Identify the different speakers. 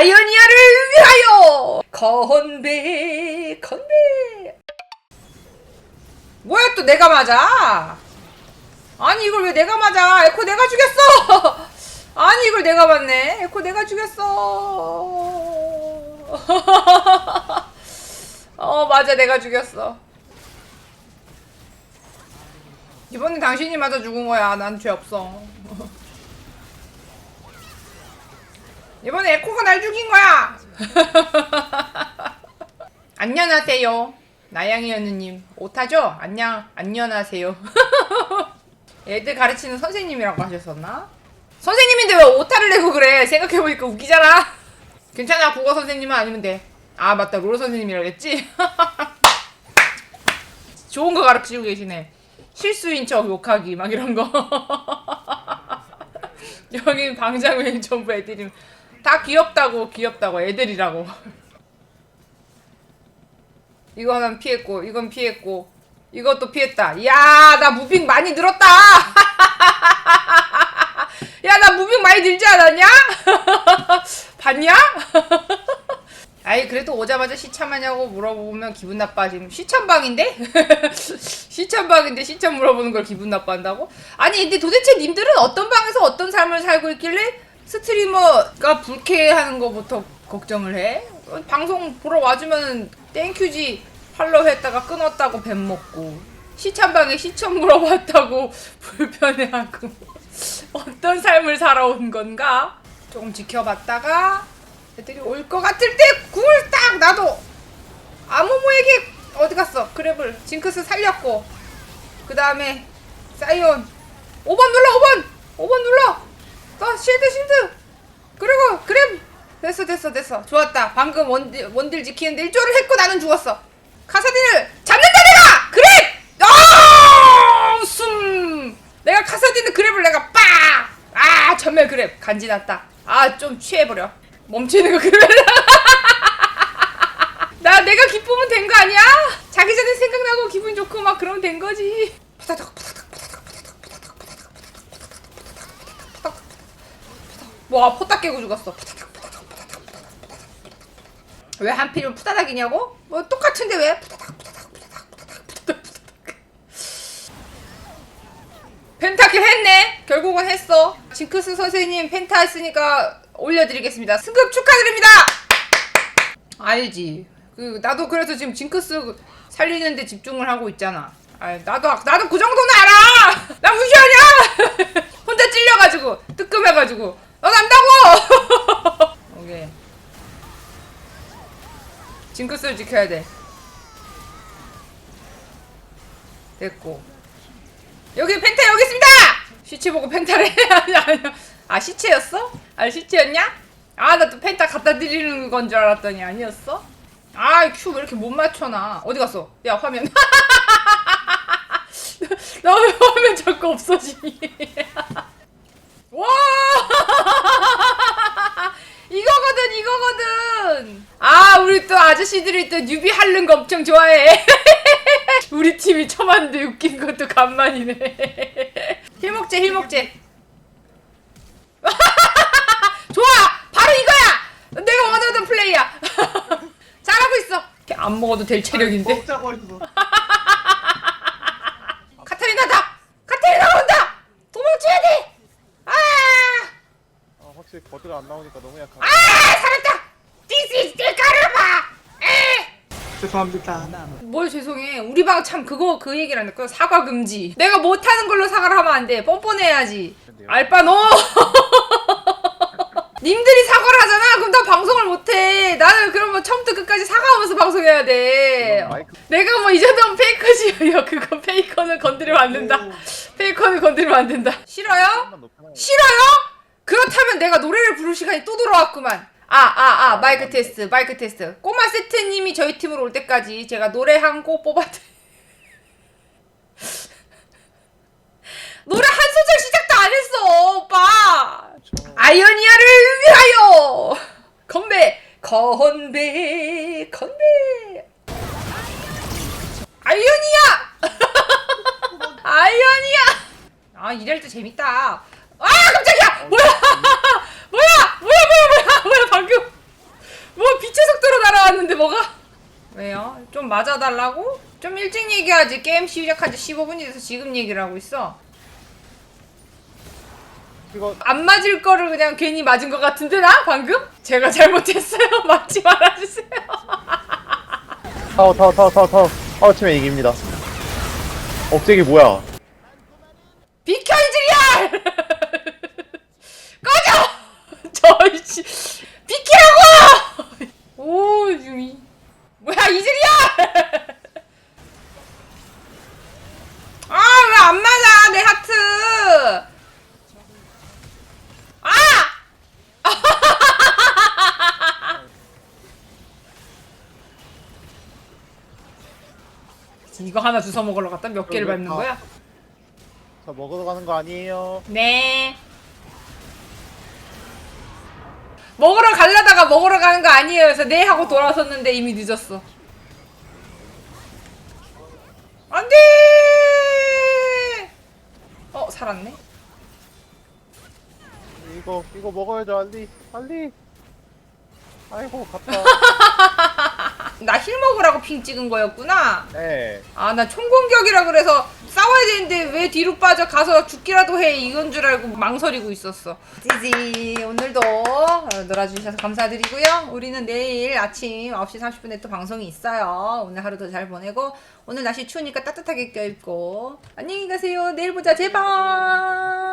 Speaker 1: 아이오니아를 위하여! 건배 건배! 뭐야 또 내가 맞아? 아니 이걸 왜 내가 맞아? 에코 내가 죽였어! 아니 이걸 내가 맞네. 에코 내가 죽였어. 어 맞아 내가 죽였어. 이번엔 당신이 맞아 죽은 거야. 난 죄 없어 이번에 에코가 날 죽인 거야! 안녕하세요. 나양이 언니님. 오타죠? 안녕 안녕하세요. 애들 가르치는 선생님이라고 하셨었나? 선생님인데 왜 오타를 내고 그래? 생각해보니까 웃기잖아. 괜찮아 국어 선생님은 아니면 돼 아 맞다. 롤 선생님이라고 했지? 좋은 거 가르치고 계시네. 실수인 척 욕하기 막 이런 거. 여기 방장님 전부 애들이 다 귀엽다고 귀엽다고. 애들이라고. 이거 하나 피했고 이건 피했고. 이것도 피했다. 이야 나 무빙 많이 늘었다. 야 나 무빙 많이 늘지 않았냐? 봤냐? 아이 그래도 오자마자 시참하냐고 물어보면 기분 나빠짐 시참방인데? 시참방인데 시참 물어보는 걸 기분 나빠한다고? 아니 근데 도대체 님들은 어떤 방에서 어떤 삶을 살고 있길래 스트리머가 불쾌하는 거부터 걱정을 해? 어, 방송 보러 와주면 땡큐지 팔로우 했다가 끊었다고 뱀 먹고 시참방에 시청 물어봤다고 불편해하고 어떤 삶을 살아온 건가? 조금 지켜봤다가 애들이 올 것 같을 때 궁을 딱 놔도 아모모에게 어디 갔어? 그랩을 징크스 살렸고 그 다음에 사이온 5번 눌러 5번 5번 눌러 어 실드 실드 그리고 그랩 됐어 됐어 됐어. 좋았다. 방금 원딜, 원딜 지키는데 일조를 했고 나는 죽었어. 카사딘을 잡는다 내가! 그랩! 아숨 내가 카사딘의 그랩을 내가 빡아 전멸 그랩. 간지났다. 아 좀 취해버려. 멈추는 거 그랩 나 내가 기쁘면 된 거 아니야? 자기 전에 생각나고 기분 좋고 막 그러면 된 거지. 푸다닥 푸다닥 푸다닥 푸다닥 푸다닥 푸다닥 푸다닥 푸다닥 와 포딱 깨고 죽었어. 푸다닥 푸다닥 푸다닥 푸다닥 푸다닥 왜 한필은 푸다닥이냐고? 뭐 똑같은데 왜? 푸다닥 푸다닥 푸다닥 푸다닥 푸다닥 푸다닥 펜타킬 했네. 결국은 했어. 징크스 선생님 펜타 했으니까 올려드리겠습니다. 승급 축하드립니다. 알지. 그 나도 그래서 지금 징크스 살리는데 집중을 하고 있잖아. 아 나도 나도 그 정도는 알아. 나 무시하냐? 혼자 찔려가지고 뜨끔해가지고 넌 안다고. 오케이. 징크스를 지켜야 돼. 됐고. 여기 펜타 여기 있습니다. 시체 보고 펜타를 해. 아니. 아 시체였어? 아 시체였냐? 아 나 또 펜타 갖다 드리는 건 줄 알았더니 아니었어? 아 큐 왜 이렇게 못 맞춰나? 어디 갔어? 야 화면. 나 왜 화면 자꾸 없어지니? 와! 이거거든 이거거든. 아 우리 또 아저씨들이 또 뉴비 할른 거 엄청 좋아해. 우리 팀이 처만데 웃긴 것도 간만이네. 힐먹제 힐먹제. 좋아! 바로 이거야! 내가 원하던 플레이야! 잘하고 있어! 안 먹어도 될 체력인데?
Speaker 2: 뻑자거리고
Speaker 1: 카타리나다! 카타리나 온다! 도망쳐야 돼! 아!
Speaker 2: 아, 확실히 버드가 안 나오니까 너무 약하네
Speaker 1: 아! 살았다! This is the 가르마! 에!
Speaker 3: 죄송합니다.
Speaker 1: 뭘 죄송해. 우리 방 참 그거 그 얘기를 안 했고 사과 금지. 내가 못하는 걸로 사과를 하면 안 돼. 뻔뻔해야지. 알바 너! 님들이 사과를 하잖아? 그럼 나 방송을 못해. 나는 그러면 처음부터 끝까지 사과하면서 방송해야 돼. 내가 뭐이 정도면 페이커지. 야, 그거 페이커는 건드리면 안 된다. 페이커는 건드리면 안 된다. 싫어요? 싫어요? 그렇다면 내가 노래를 부를 시간이 또 돌아왔구만. 아, 아, 아, 마이크 테스트, 마이크 테스트. 꼬마 세트님이 저희 팀으로 올 때까지 제가 노래 한 곡 뽑아드. 노래 한 소절 시작도 안 했어, 오빠.
Speaker 2: 저-
Speaker 1: 아이오니아를 위하여 건배 건배 건배 아이오니아 아이오니아 아 이럴 때 재밌다 아 깜짝이야 뭐야 방금 뭐 빛의 속도로 날아왔는데 뭐가? 왜요? 좀 맞아달라고? 좀 일찍 얘기하지. 게임 시작한 지 15분이 돼서 지금 얘기를 하고 있어.
Speaker 2: 이거
Speaker 1: 안 맞을 거를 그냥 괜히 맞은 것 같은데 나 방금? 제가 잘못했어요. 맞지 말아주세요.
Speaker 2: 타워 타워 타워 타워 타워 타워 치면 이깁니다 억제기 뭐야
Speaker 1: 비켜 이즈리얼! 이거 하나 주워 먹으러 갔다 몇 개를 밟는
Speaker 2: 다-
Speaker 1: 거야?
Speaker 2: 저 먹으러 가는 거 아니에요
Speaker 1: 네. 먹으러 가려다가 먹으러 가는 거 아니에요. 그래서 네 하고 돌아섰는데 이미 늦었어. 안 돼! 어, 살았네.
Speaker 2: 이거 이거 먹어야죠 알리 알리 아이고 갔다
Speaker 1: 나 힐 먹으라고 핑 찍은 거였구나.
Speaker 2: 네
Speaker 1: 아, 나 총공격이라 그래서 싸워야 되는데 왜 뒤로 빠져 가서 죽기라도 해 이건 줄 알고 망설이고 있었어. 찌지 오늘도 어, 놀아주셔서 감사드리고요. 우리는 내일 아침 9시 30분에 또 방송이 있어요. 오늘 하루도 잘 보내고 오늘 날씨 추우니까 따뜻하게 껴입고 안녕히 가세요. 내일 보자 제발.